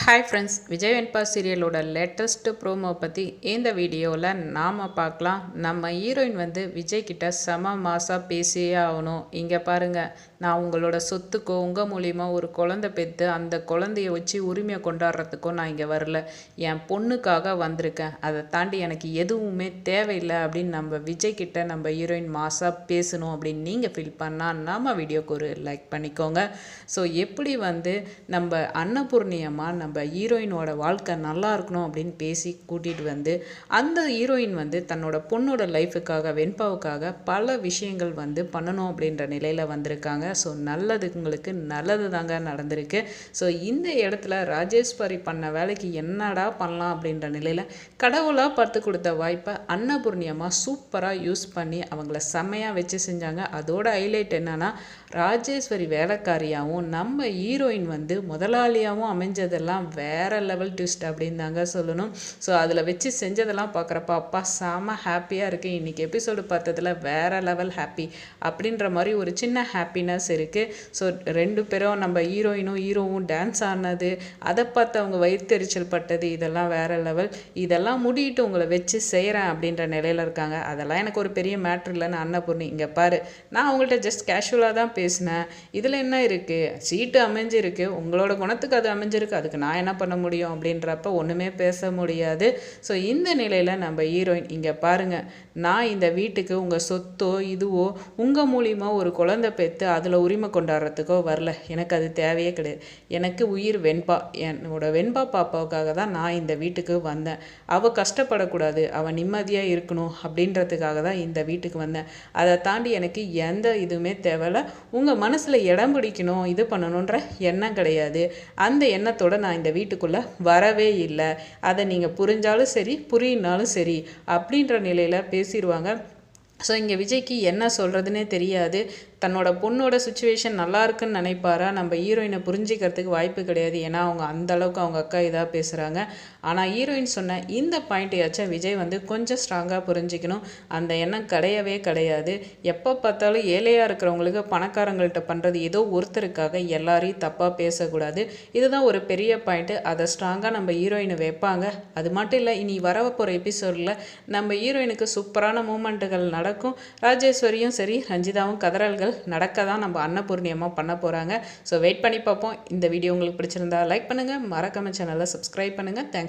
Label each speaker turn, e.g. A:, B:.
A: Hi friends Vijay Venba சீரியலோட latest promo பற்றி இந்த வீடியோவில் நாம் பார்க்கலாம். நம்ம ஹீரோயின் வந்து விஜய் கிட்ட செம மாசாக பேசியே ஆகணும். இங்கே பாருங்கள் நான் உங்களோட சொத்துக்கோ உங்கள் மூலிமா ஒரு குழந்தை பெற்று அந்த குழந்தைய வச்சு உரிமையை கொண்டாடுறதுக்கோ நான் இங்கே வரல. என் பொண்ணுக்காக வந்திருக்கேன். அதை தாண்டி எனக்கு எதுவுமே தேவையில்லை அப்படின்னு நம்ம விஜய் கிட்ட நம்ம ஹீரோயின் மாசாக பேசணும் அப்படின்னு நீங்கள் ஃபீல் பண்ணால் நம்ம வீடியோக்கு ஒரு லைக் பண்ணிக்கோங்க. ஸோ எப்படி வந்து நம்ம அன்னபூர்ணியமாக நம்ம ஹீரோயினோட வாழ்க்கை நல்லா இருக்கணும் அப்படின்னு பேசி கூட்டிகிட்டு வந்து அந்த ஹீரோயின் வந்து தன்னோட பொண்ணோட லைஃபுக்காக வெண்பாவுக்காக பல விஷயங்கள் வந்து பண்ணணும் அப்படின்ற நிலையில் வந்திருக்காங்க. ஸோ நல்லதுங்களுக்கு நல்லது தாங்க நடந்திருக்கு. ஸோ இந்த இடத்துல ராஜேஸ்வரி பண்ண வேலைக்கு என்னடா பண்ணலாம் அப்படின்ற நிலையில் கடவுளாக பார்த்து கொடுத்த வாய்ப்பை அன்னபூர்ணியமாக சூப்பராக யூஸ் பண்ணி அவங்கள செம்மையாக வச்சு செஞ்சாங்க. அதோட ஹைலைட் என்னென்னா ராஜேஸ்வரி வேலைக்காரியாகவும் நம்ம ஹீரோயின் வந்து முதலாளியாகவும் அமைஞ்சதெல்லாம் வேற லெவல் ட்விஸ்ட் அப்படின்னு தாங்க சொல்லணும். ஸோ அதில் வச்சு செஞ்சதெல்லாம் பார்க்குறப்ப அப்பா செம ஹாப்பியாக இருக்குது இன்றைக்கி எபிசோடு பார்த்ததில் வேற லெவல் ஹாப்பி அப்படின்ற மாதிரி ஒரு சின்ன ஹாப்பினஸ் இருக்குது ஸோ ரெண்டு பேரும் நம்ம ஹீரோயினும் ஹீரோவும் டான்ஸ் ஆடினது அதை பார்த்து அவங்க வயிற்றுச்சல் பட்டது இதெல்லாம் வேற லெவல் இதெல்லாம் முடிட்டு உங்களை வச்சு செய்கிறேன் அப்படின்ற நிலையில் இருக்காங்க. அதெல்லாம் எனக்கு ஒரு பெரிய மேட்ரு இல்லைன்னு அன்னபூர்ணி இங்கே பாரு நான் அவங்கள்ட்ட ஜஸ்ட் கேஷுவலாக தான் பேசினேன். இதில் என்ன இருக்குது சீட்டு அமைஞ்சிருக்கு. உங்களோட குணத்துக்கு அது அமைஞ்சிருக்கு. அதுக்கு நான் என்ன பண்ண முடியும் அப்படின்றப்ப ஒன்றுமே பேச முடியாது. ஸோ இந்த நிலையில் நம்ம ஹீரோயின் இங்கே பாருங்கள் நான் இந்த வீட்டுக்கு உங்கள் சொத்தோ இதுவோ உங்கள் மூலிமா ஒரு குழந்தை பெற்று அதில் உரிமை கொண்டாடுறதுக்கோ வரல. எனக்கு அது தேவையே கிடையாது. எனக்கு உயிர் வெண்பா. என்னோட வெண்பா பாப்பாவுக்காக தான் நான் இந்த வீட்டுக்கு வந்தேன். அவள் கஷ்டப்படக்கூடாது. அவள் நிம்மதியாக இருக்கணும் அப்படின்றதுக்காக தான் இந்த வீட்டுக்கு வந்தேன். அதை தாண்டி எனக்கு எந்த இதுவுமே தேவையில்ல. உங்கள் மனசில் இடம் பிடிக்கணும் இது பண்ணணுன்ற எண்ணம் கிடையாது. அந்த எண்ணத்தோடு நான் இந்த வீட்டுக்குள்ளே வரவே இல்லை. அதை நீங்கள் புரிஞ்சாலும் சரி புரியினாலும் சரி அப்படின்ற நிலையில் பேசிடுவாங்க. ஸோ இங்கே விஜய்க்கு என்ன சொல்கிறதுனே தெரியாது. தன்னோட பொண்ணோட சுச்சுவேஷன் நல்லா இருக்குன்னு நினைப்பாரா? நம்ம ஹீரோயினை புரிஞ்சிக்கிறதுக்கு வாய்ப்பு கிடையாது. ஏன்னா அவங்க அந்த அளவுக்கு அவங்க அக்கா இதாக பேசுகிறாங்க ஆனால் ஹீரோயின் சொன்ன இந்த பாயிண்ட்டையாச்சும் விஜய் வந்து கொஞ்சம் ஸ்ட்ராங்காக புரிஞ்சிக்கணும். அந்த எண்ணம் கிடையவே கிடையாது. எப்போ பார்த்தாலும் ஏழையாக இருக்கிறவங்களுக்கு பணக்காரங்கள்ட்ட பண்ணுறது ஏதோ ஒருத்தருக்காக எல்லாரையும் தப்பாக பேசக்கூடாது. இதுதான் ஒரு பெரிய பாயிண்ட்டு அதை ஸ்ட்ராங்காக நம்ம ஹீரோயினை வைப்பாங்க. அது மட்டும் இல்லை இனி வர போகிற எபிசோடில் நம்ம ஹீரோயினுக்கு சூப்பரான மூமெண்ட்டுகள் நடக்கும். ராஜேஸ்வரியும் சரி ரஞ்சிதாவும் கதறல்கள் நடக்க தான் நம்ம அன்னபூர்ணியமாக பண்ண போகிறாங்க ஸோ வெயிட் பண்ணி பார்ப்போம். இந்த வீடியோ உங்களுக்கு பிடிச்சிருந்தா லைக் பண்ணுங்கள் மறக்காம சேனலை சப்ஸ்கிரைப் பண்ணுங்கள் தேங்க்ஸ்